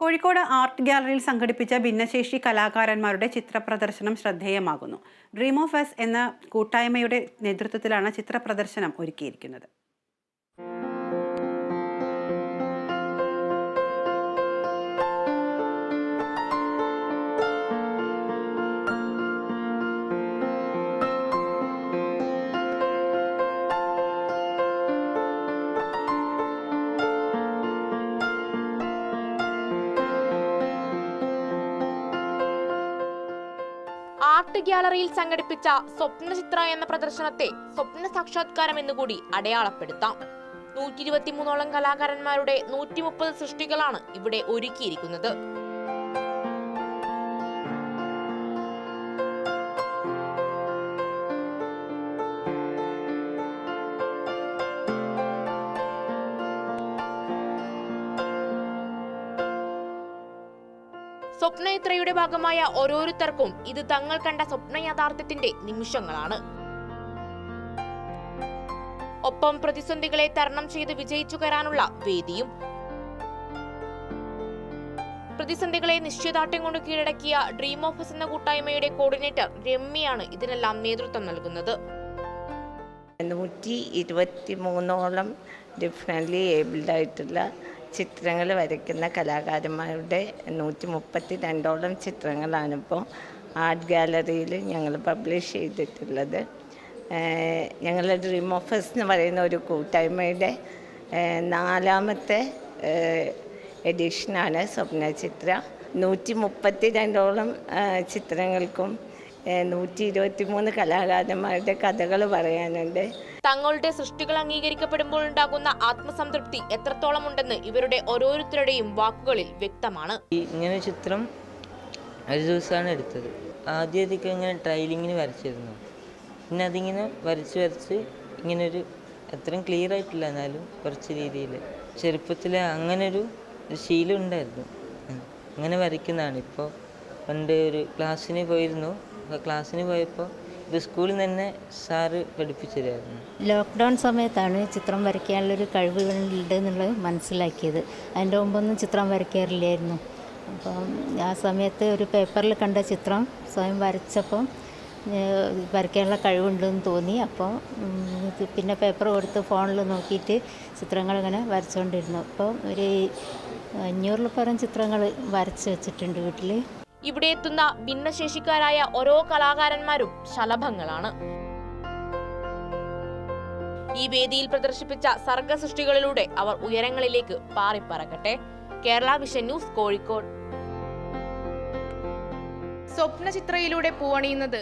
Kozhikode art ഗ്യാലറിയിൽ സംഘടിപ്പിച്ച ഭിന്നശേഷി കലാകാരന്മാരുടെ ചിത്രപ്രദർശനം ശ്രദ്ധേയമാകുന്നു. ഡ്രീം ഓഫ് എസ് എന്ന കൂട്ടായ്മയുടെ നേതൃത്വത്തിലാണ് ചിത്രപ്രദർശനം ഒരുക്കിയിരിക്കുന്നത്. ആർട്ട് ഗ്യാലറിയിൽ സംഘടിപ്പിച്ച സ്വപ്നചിത്ര എന്ന പ്രദർശനത്തെ സ്വപ്ന സാക്ഷാത്കാരം എന്നുകൂടി അടയാളപ്പെടുത്താം. നൂറ്റി ഇരുപത്തിമൂന്നോളം കലാകാരന്മാരുടെ നൂറ്റി മുപ്പത് സൃഷ്ടികളാണ് ഇവിടെ ഒരുക്കിയിരിക്കുന്നത്. സ്വപ്നയാത്രയുടെ ഭാഗമായ ഓരോരുത്തർക്കും ഇത് തങ്ങൾ കണ്ട സ്വപ്ന യാഥാർത്ഥ്യത്തിന്റെ നിമിഷങ്ങളാണ്. ഒപ്പം പ്രതിസന്ധികളെ തരണം ചെയ്ത് വിജയിച്ചു കയറാനുള്ള വേദിയും. പ്രതിസന്ധികളെ നിശ്ചയദാർഢ്യം കൊണ്ട് കീഴടക്കിയ ഡ്രീം ഓഫീസ് എന്ന കൂട്ടായ്മയുടെ കോർഡിനേറ്റർ രമ്യയാണ് ഇതിനെല്ലാം നേതൃത്വം നൽകുന്നത്. നൂറ്റി ഇരുപത്തി മൂന്നോളം ഡിഫറെന്റ്ലി ഏബിൾഡ് ആയിട്ടുള്ള ചിത്രങ്ങൾ വരയ്ക്കുന്ന കലാകാരന്മാരുടെ നൂറ്റി മുപ്പത്തി രണ്ടോളം ചിത്രങ്ങളാണിപ്പോൾ ആർട്ട് ഗാലറിയിൽ ഞങ്ങൾ പബ്ലിഷ് ചെയ്തിട്ടുള്ളത്. ഞങ്ങളുടെ ഡ്രീം ഓഫേഴ്സ് എന്ന് പറയുന്ന ഒരു കൂട്ടായ്മയുടെ നാലാമത്തെ എഡിഷനാണ് സ്വപ്ന ചിത്ര നൂറ്റി മുപ്പത്തി രണ്ടോളം ചിത്രങ്ങൾക്കും നൂറ്റി ഇരുപത്തി മൂന്ന് കലാകാരന്മാരുടെ കഥകൾ പറയാനുണ്ട്. തങ്ങളുടെ സൃഷ്ടികൾ അംഗീകരിക്കപ്പെടുമ്പോൾ ഉണ്ടാകുന്ന ആത്മസംതൃപ്തി എത്രത്തോളം ഉണ്ടെന്ന് ഇവരുടെ ഓരോരുത്തരുടെയും വാക്കുകളിൽ വ്യക്തമാണ്. ഈ ഇങ്ങനെ ചിത്രം ഒരു ദിവസമാണ് എടുത്തത്. ആദ്യമൊക്കെ ഇങ്ങനെ ട്രയലിങ്ങിന് വരച്ചിരുന്നു. പിന്നെ അതിങ്ങനെ വരച്ച് വരച്ച് ഇങ്ങനൊരു ഒരു അത്രയും ക്ലിയർ ആയിട്ടില്ല എന്നാലും കുറച്ച് രീതിയിൽ. ചെറുപ്പത്തിൽ അങ്ങനെ ഒരു ഒരു ശീലം ഉണ്ടായിരുന്നു. അങ്ങനെ വരയ്ക്കുന്നതാണ്. ഇപ്പോൾ പണ്ട് ഒരു ക്ലാസ്സിന് പോയിരുന്നു. ക്ലാസ്സിന് പോയപ്പോൾ ഇത് സ്കൂളിൽ തന്നെ സാറ് പഠിപ്പിച്ചു തരുമായിരുന്നു ലോക്ക്ഡൗൺ സമയത്താണ് ചിത്രം വരയ്ക്കാനുള്ളൊരു കഴിവുകളുണ്ട് എന്നുള്ളത് മനസ്സിലാക്കിയത്. അതിന്റെ മുമ്പൊന്നും ചിത്രം വരയ്ക്കാറില്ലായിരുന്നു. അപ്പം ആ സമയത്ത് ഒരു പേപ്പറിൽ കണ്ട ചിത്രം സ്വയം വരച്ചപ്പം വരയ്ക്കാനുള്ള കഴിവുണ്ടെന്ന് തോന്നി. അപ്പോൾ പിന്നെ പേപ്പർ കൊടുത്ത് ഫോണിൽ നോക്കിയിട്ട് ചിത്രങ്ങൾ ഇങ്ങനെ വരച്ചുകൊണ്ടിരുന്നു അപ്പോൾ ഒരു അഞ്ഞൂറിൽ പരം ചിത്രങ്ങൾ വരച്ച് വെച്ചിട്ടുണ്ട് വീട്ടിൽ ഇവിടെ എത്തുന്ന ഭിന്നശേഷിക്കാരായ ഓരോ കലാകാരന്മാരും ശലഭങ്ങളാണ്. ഈ വേദിയിൽ പ്രദർശിപ്പിച്ച സർഗസൃഷ്ടികളിലൂടെ അവർ ഉയരങ്ങളിലേക്ക് പാറിപ്പറക്കട്ടെ കേരള വിഷൻ ന്യൂസ് കോഴിക്കോട്. സ്വപ്ന ചിത്രയിലൂടെ പൂവണിയുന്നത്